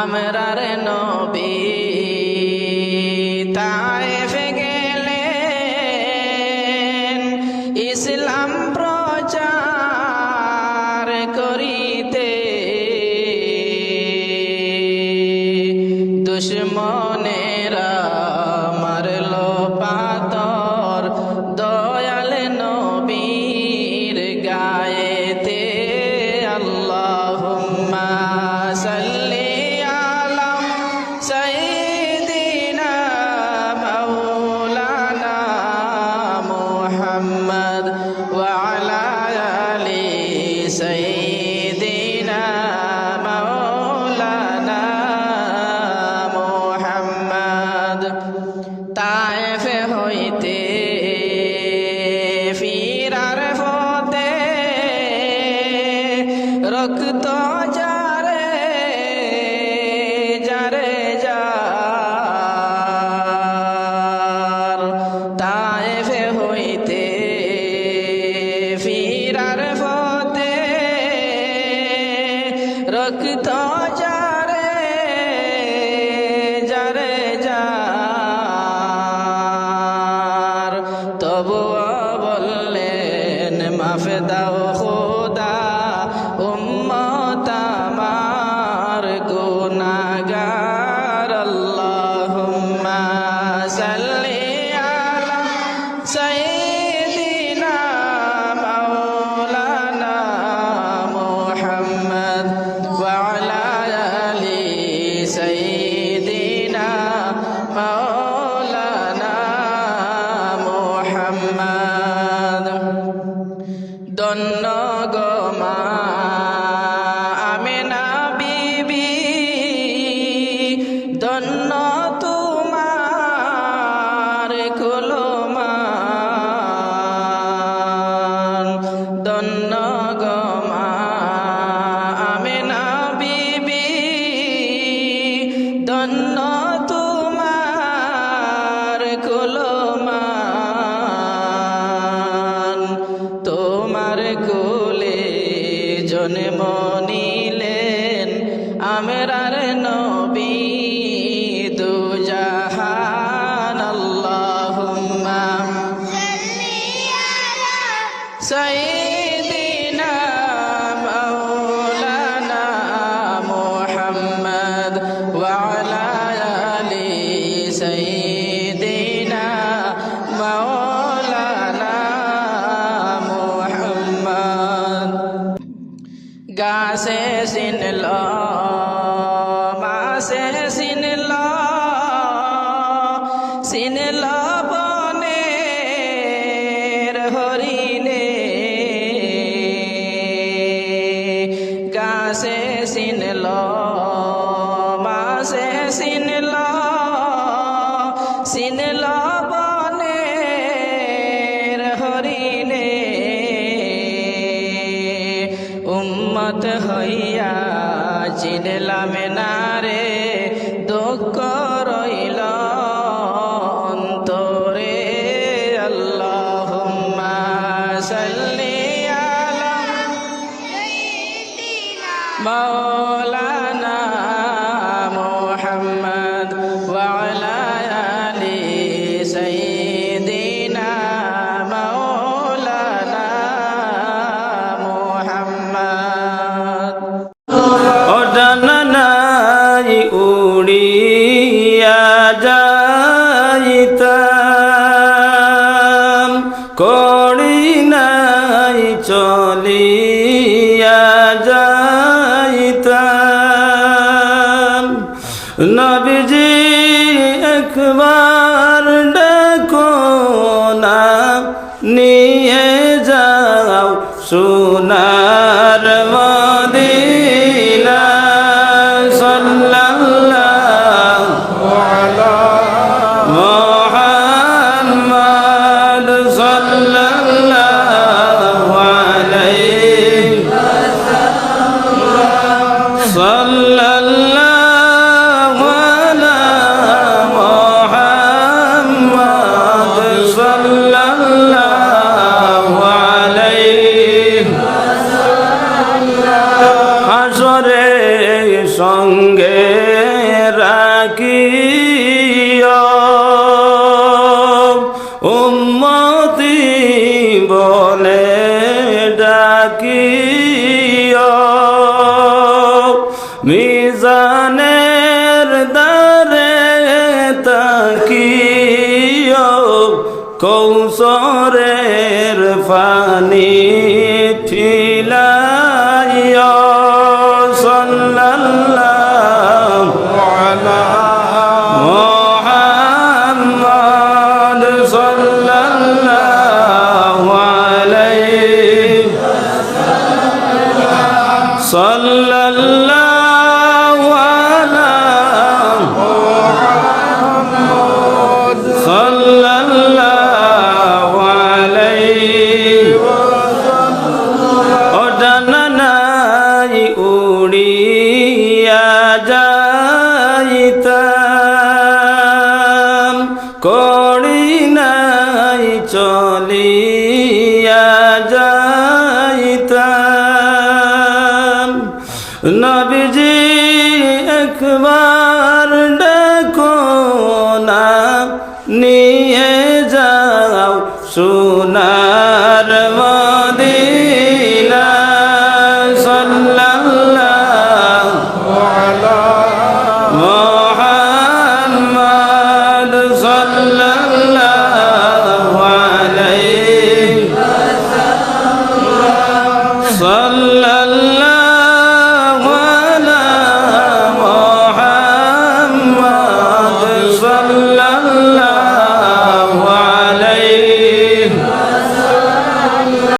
আমরার নবী তায়েফে গেলেন ইসলাম প্রচার করিতে। দুশ্মনেরা মারল পাতর দয়াল নবীর গায়েতে। isso aí. جاء দন্ন গমা আমেনা বিবি দন্ন তোমার কুলমান। তোমার কোলে জন্ম নিলেন আমরার নবী দুজাহান সাইয়্যিদিনা মাওলানা মুহাম্মদ গাছে চিনল মাছে চিনল চিনল বনের গাছে চিনল মাছে চিনল হইয়া চিনলাম না রে দুঃখ রইল অন্তরে। আল্লাহ সাল্লি আলা মাওলা 你 ফানি Go!